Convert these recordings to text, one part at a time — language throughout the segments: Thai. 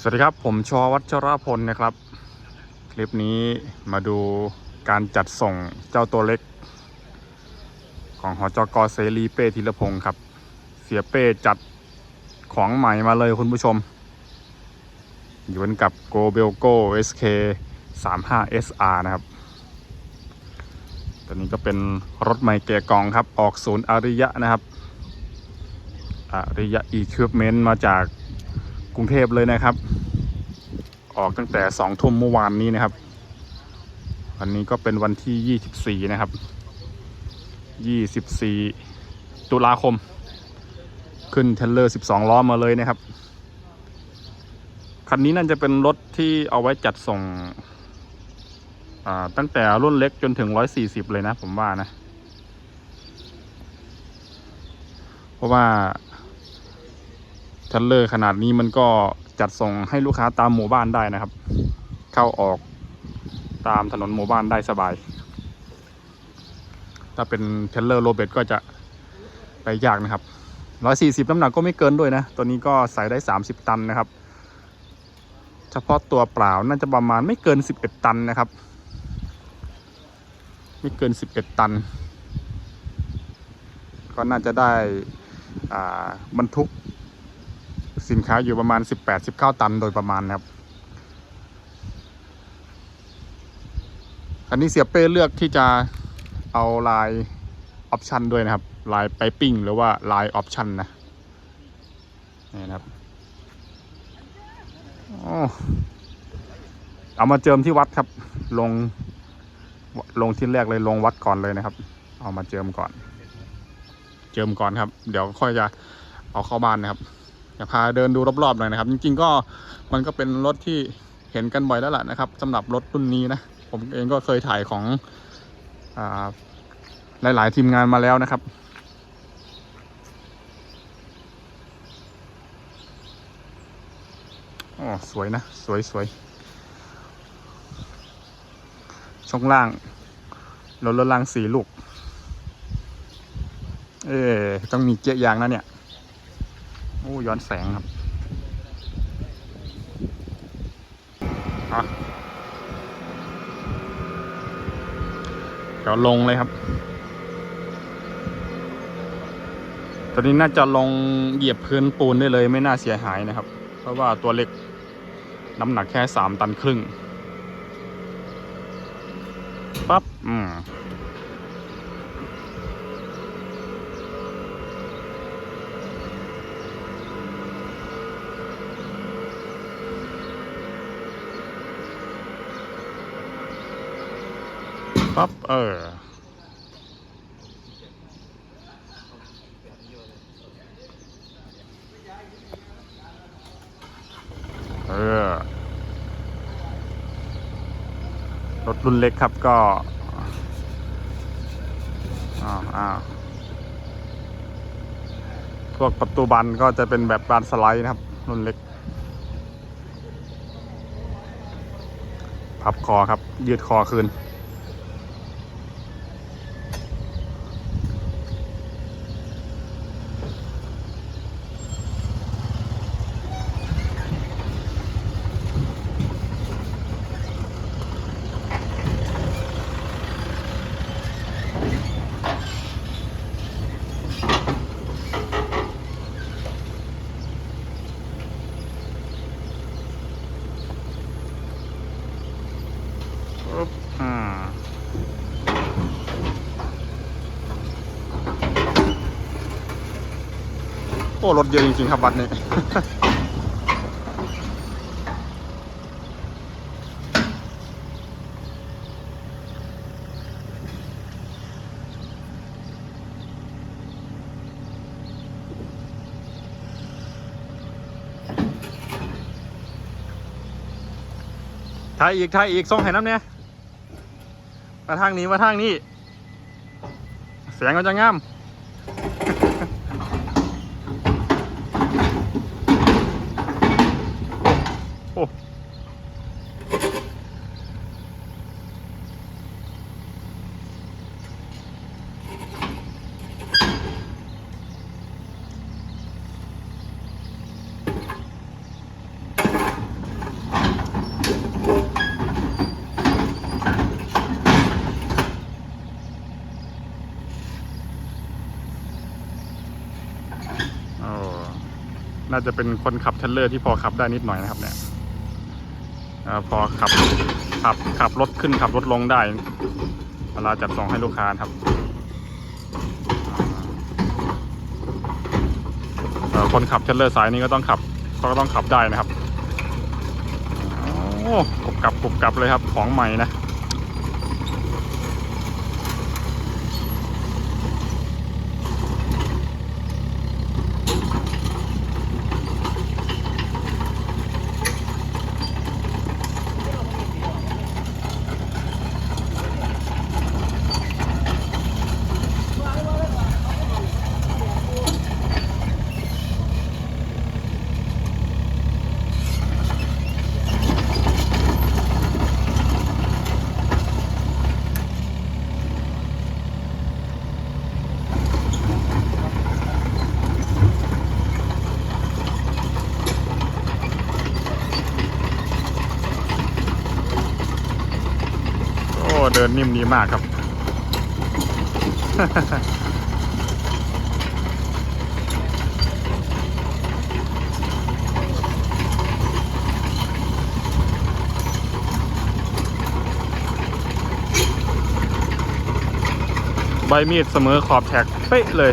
สวัสดีครับ ผมชอวัชรพลนะครับ คลิปนี้มาดูการจัดส่งเจ้าตัวเล็ก ของหอจกเสรีเป้ธีรพงศ์ครับ เสียเป้จัดของใหม่มาเลยคุณผู้ชม อยู่กันกับ Go b e l g o SK 35 SR นะครับ ตัวนี้ก็เป็นรถใหม่เกียร์กองครับ ออกศูนย์อาริยะนะครับอาริยะ Equipment มาจาก กรุงเทพเลยนะครับ ออกตั้งแต่สองทุ่มเมื่อวานนี้นะครับ วันนี้ก็เป็นวันที่24นะครับ24ตุลาคม ขึ้นเทรลเลอร์12ล้อมาเลยนะครับ คันนี้น่าจะเป็นรถที่เอาไว้จัดส่งตั้งแต่รุ่นเล็กจนถึง140เลยนะผมว่านะ เพราะว่า ทรลเลอร์ขนาดนี้มันก็จัดส่งให้ลูกค้าตามหมู่บ้านได้นะครับ เข้าออกตามถนนหมู่บ้านได้สบาย ถ้าเป็นเทเลอร์โรเบตก็จะไปยากนะครับ 140 น้ำหนักก็ไม่เกินด้วยนะ ตัวนี้ก็ใส่ได้ 30 ตันนะครับ เฉพาะตัวเปล่าน่าจะประมาณไม่เกิน 11 ตันนะครับ ไม่เกิน 11 ตัน ก็น่าจะได้บรรทุก สินค้าอยู่ประมาณ 18-19 ตันโดยประมาณนะครับ อันนี้เสียเป้เลือกที่จะเอาลายออปชันด้วยนะครับ ลายไปปิ้งหรือว่าลายออปชันนะนี่นะครับโอ้เอามาเจิมที่วัดครับ ลงลงที่แรกเลยลงวัดก่อนเลยนะครับ เอามาเจิมก่อน เจิมก่อนครับ เดี๋ยวค่อยจะเอาเข้าบ้านนะครับ อยากพาเดินดูรอบๆหน่อยนะครับ จริงๆก็มันก็เป็นรถที่เห็นกันบ่อยแล้วล่ะนะครับสำหรับรถรุ่นนี้นะผมเองก็เคยถ่ายของอหลายๆทีมงานมาแล้วนะครับอ๋อสวยนะ สวยสวยช่องล่างรถรถล่างสี่ลูก เอ๊ะต้องมีเกียร์ยางนะเนี่ย ย้อนแสงครับอะเดี๋ยวลงเลยครับ ตอนนี้น่าจะลงเหยียบพื้นปูนได้เลยไม่น่าเสียหายนะครับ เพราะว่าตัวเล็กน้ำหนักแค่สามตันครึ่งปั๊บ อืม ปั๊บเออ เออ รถรุ่นเล็กครับก็อ้าวอ้าวพวกประตูบันก็จะเป็นแบบบานสไลด์นะครับ รุ่นเล็ก พับคอครับ ยืดคอคืน ปุ๊บ อ่าโอ้รถเยอะจริงๆครับวัดนี้ถ่ายอีกถ่ายอีกส่งให้น้ำเนี่ย มาทางนี้มาทางนี้เสียงก็จะงาม โอ้ น่าจะเป็นคนขับเทลเลอร์ที่พอขับได้นิดหน่อยนะครับ เนี่ยพอขับขับขับรถขึ้นขับรถลงได้ เวลาจัดส่งให้ลูกค้าครับคนขับเทลเลอร์สายนี้ก็ต้องขับก็ต้องขับได้นะครับโอ้กรุบกรับกรุบกรับเลยครับของใหม่นะ เดินนิ่มดีมากครับ ใบมีดเสมอขอบแท็กเป๊ะเลย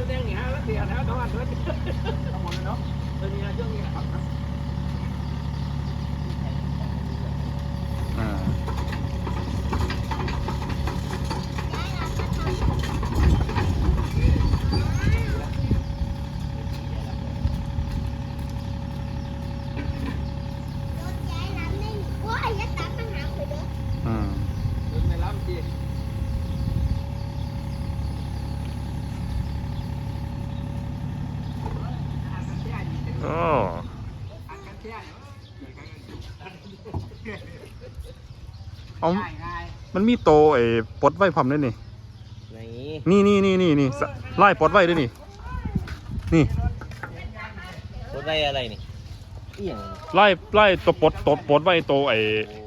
อ่า อืมโอ้ เอามันมีโตไอ้ปลดไว้พร้อมด้วยนี่ไหนนี่นี่นี่นี่นี่สไล่ปลดไว้ด้วยนี่ นี่รถได้อะไรนี่เอียงไล่ไล่ตัวปลดตัวปลดไว้ตัวไอ้โอ้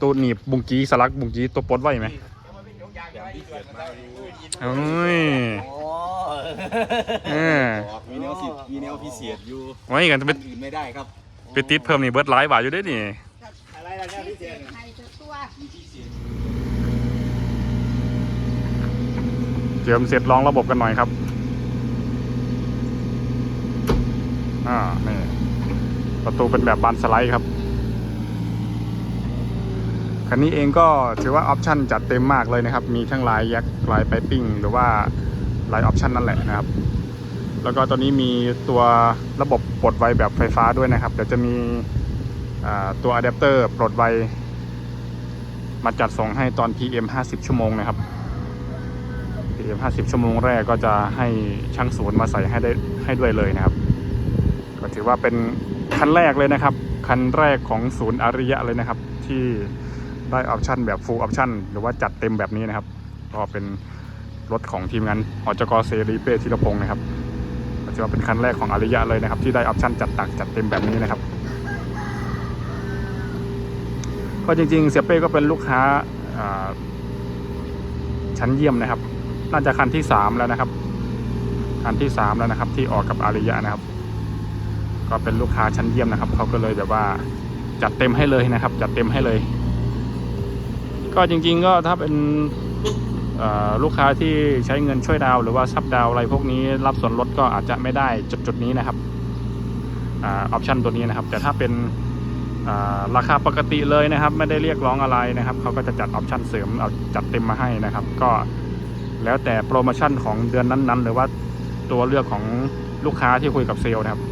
ตัวหนีบบุงกีสลักบุงกีตัวปลดไว้ไหมโอ้ยโหเออมีแนวสิมีแนวพิเศษอยู่ไว้กันจะไปอันอื่นไม่ได้ครับ ไปติดเพิ่มนี่เบิร์ดไลฟ์บาอยู่ด้วยนี่อะไรล่ะแนวพิเศษเจิมเสร็จลองระบบกันหน่อยครับ อ่า นี่ ประตูเป็นแบบบานสไลด์ครับคันนี้เองก็ถือว่าออปชันจัดเต็มมากเลยนะครับ มีทั้งลายแยกลายไปปิ้ง หรือว่าลายออปชันนั่นแหละนะครับ แล้วก็ตอนนี้มีตัวระบบปลดไวแบบไฟฟ้าด้วยนะครับ เดี๋ยวจะมีตัวอะแดปเตอร์ปลดไวมาจัดส่งให้ตอน PM 50 ชั่วโมงนะครับ PM 50 ชั่วโมงแรกก็จะให้ช่างศูนย์มาใส่ให้ได้ให้ด้วยเลยนะครับ ก็ถือว่าเป็นคันแรกเลยนะครับ คันแรกของศูนย์อาริยะเลยนะครับ ที่ได้ออปชันแบบ full option หรือว่าจัดเต็มแบบนี้นะครับ ก็เป็นรถของทีมงานอจกเซรีเป้ธีรพงศ์นะครับ ถือว่าเป็นคันแรกของอาริยะเลยนะครับ ที่ได้ออปชันจัดตักจัดเต็มแบบนี้นะครับ ก็จริงๆ เสียเป้ก็เป็นลูกค้าชั้นเยี่ยมนะครับ น่าจะคันที่สามแล้วนะครับ คันที่สามแล้วนะครับ ที่ออกกับอาริยะนะครับ ก็เป็นลูกค้าชั้นเยี่ยมนะครับเขาก็เลยแบบว่าจัดเต็มให้เลยนะครับ จัดเต็มให้เลย ก็จริง ๆ ก็ถ้าเป็น ลูกค้าที่ใช้เงินช่วยดาวหรือว่าซับดาวอะไรพวกนี้รับส่วนลดก็อาจจะไม่ได้จุดจุดนี้นะครับออปชันตัวนี้นะครับ แต่ถ้าเป็นราคาปกติเลยนะครับ ไม่ได้เรียกร้องอะไรนะครับเขาก็จะจัดออปชันเสริมเอาจัดเต็มมาให้นะครับ ก็แล้วแต่โปรโมชั่นของเดือนนั้นๆ หรือว่าตัวเลือกของลูกค้าที่คุยกับเซลล์นะครับ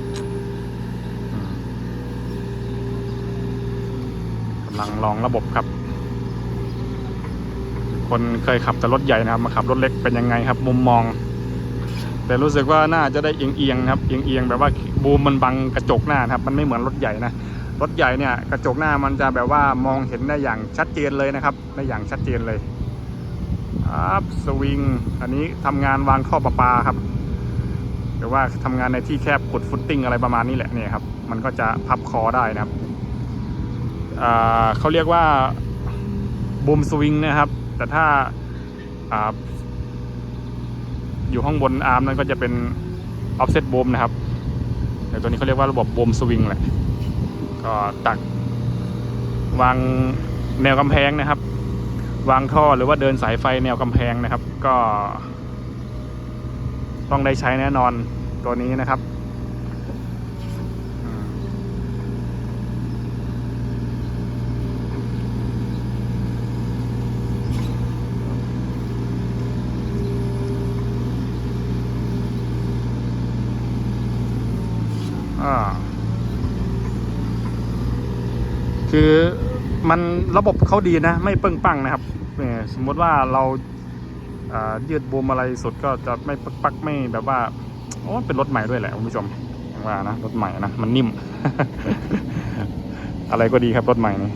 กำลังลองระบบครับ คนเคยขับแต่รถใหญ่นะครับ มาขับรถเล็กเป็นยังไงครับ มุมมอง แต่รู้สึกว่าน่าจะได้เอียงๆครับเอียงๆแบบว่าบูมมันบังกระจกหน้าครับ มันไม่เหมือนรถใหญ่นะรถใหญ่เนี่ยกระจกหน้ามันจะแบบว่ามองเห็นได้อย่างชัดเจนเลยนะครับได้อย่างชัดเจนเลยอัพสวิงอันนี้ทำงานวางท่อประปาครับหรือว่าทำงานในที่แคบขุดฟุตติ้งอะไรประมาณนี้แหละเนี่ยครับ มันก็จะพับคอได้นะครับเขาเรียกว่าบูมสวิงนะครับ แต่ถ้าอ่าอยู่ข้างบนอาร์มนั้นก็จะเป็นออฟเซตบูมนะครับแต่ตัวนี้เขาเรียกว่าระบบบูมสวิงแหละ ก็ตัก วางแนวกำแพงนะครับ วางท่อหรือว่าเดินสายไฟแนวกำแพงนะครับ ก็ ต้องได้ใช้แน่นอนตัวนี้นะครับ คือมันระบบเขาดีนะ ไม่เปิ้งปังนะครับเนี่ยสมมติว่าเราเยืดบูมอะไรสุดก็จะไม่ปักปักไม่แบบว่าโอ้เป็นรถใหม่ด้วยแหละคุณผู้ชมว่านะรถใหม่นะมันนิ่ม อะไรก็ดีครับรถใหม่นี่